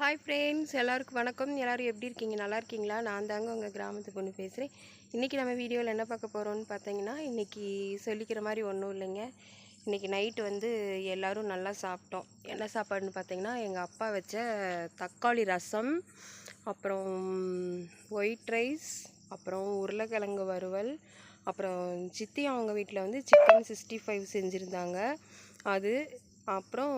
Hi friends எல்லாருக்கும் வணக்கம். எல்லோரும் எப்படி இருக்கீங்க? நல்லா இருக்கீங்களா? நான் தாங்க உங்கள் கிராமத்து பொண்ணு பேசுகிறேன் இன்றைக்கி நம்ம வீடியோவில் என்ன பார்க்க போகிறோம்னு பார்த்தீங்கன்னா இன்றைக்கி சொல்லிக்கிற மாதிரி ஒன்றும் இல்லைங்க. இன்றைக்கி நைட்டு வந்து எல்லோரும் நல்லா சாப்பிட்டோம். என்ன சாப்பாடுன்னு பார்த்தீங்கன்னா எங்கள் அப்பா வச்ச தக்காளி ரசம் அப்புறம் ஒயிட் ரைஸ் அப்புறம் உருளைக்கிழங்கு வறுவல் அப்புறம் சித்தி அவங்க வீட்டில் வந்து சிக்கன் சிக்ஸ்டி ஃபைவ் செஞ்சுருந்தாங்க. அது அப்புறம்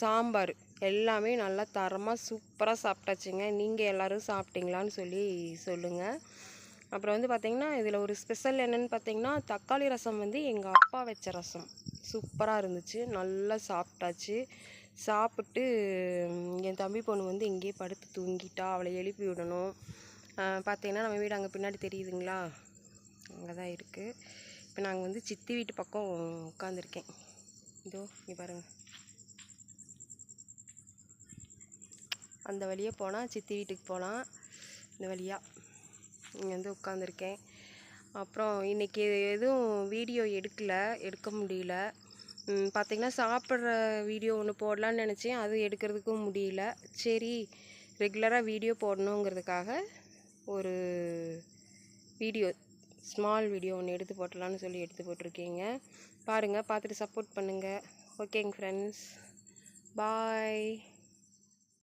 சாம்பார். எல்லாமே நல்லா தரமாக சூப்பராக சாப்பிட்டாச்சுங்க. நீங்கள் எல்லோரும் சாப்பிட்டீங்களான்னு சொல்லி சொல்லுங்கள் அப்புறம் வந்து பார்த்திங்கன்னா இதில் ஒரு ஸ்பெஷல் என்னென்னு பார்த்தீங்கன்னா தக்காளி ரசம் வந்து எங்கள் அப்பா வச்ச ரசம். சூப்பராக இருந்துச்சு. நல்லா சாப்பிட்டாச்சு. சாப்பிட்டு என் தம்பி பொண்ணு வந்து இங்கேயே படுத்து தூங்கிட்டா. அவளை எழுப்பி விடணும். பார்த்திங்கன்னா நம்ம வீடு அங்கே பின்னாடி தெரியுதுங்களா? அங்கே தான் இருக்குது இப்போ நாங்கள் வந்து சித்தி வீட்டு பக்கம் உட்காந்துருக்கேன் இதோ இங்கே பாருங்கள் அந்த வழியே போனால் சித்தி வீட்டுக்கு போகலாம் இந்த வழியாக இங்கே வந்து உட்காந்துருக்கேன் அப்புறம் இன்றைக்கி எதுவும் வீடியோ எடுக்கலை எடுக்க முடியல. பார்த்திங்கன்னா சாப்பிட்ற வீடியோ ஒன்று போடலான்னு நினச்சேன். அது எடுக்கிறதுக்கும் முடியல. சரி ரெகுலராக வீடியோ போடணுங்கிறதுக்காக ஒரு வீடியோ ஸ்மால் வீடியோ ஒன்று எடுத்து போட்டலான்னு சொல்லி எடுத்து போட்டிருக்கீங்க. பாருங்கள் பார்த்துட்டு சப்போர்ட் பண்ணுங்கள் ஓகேங்க ஃப்ரெண்ட்ஸ் பாய்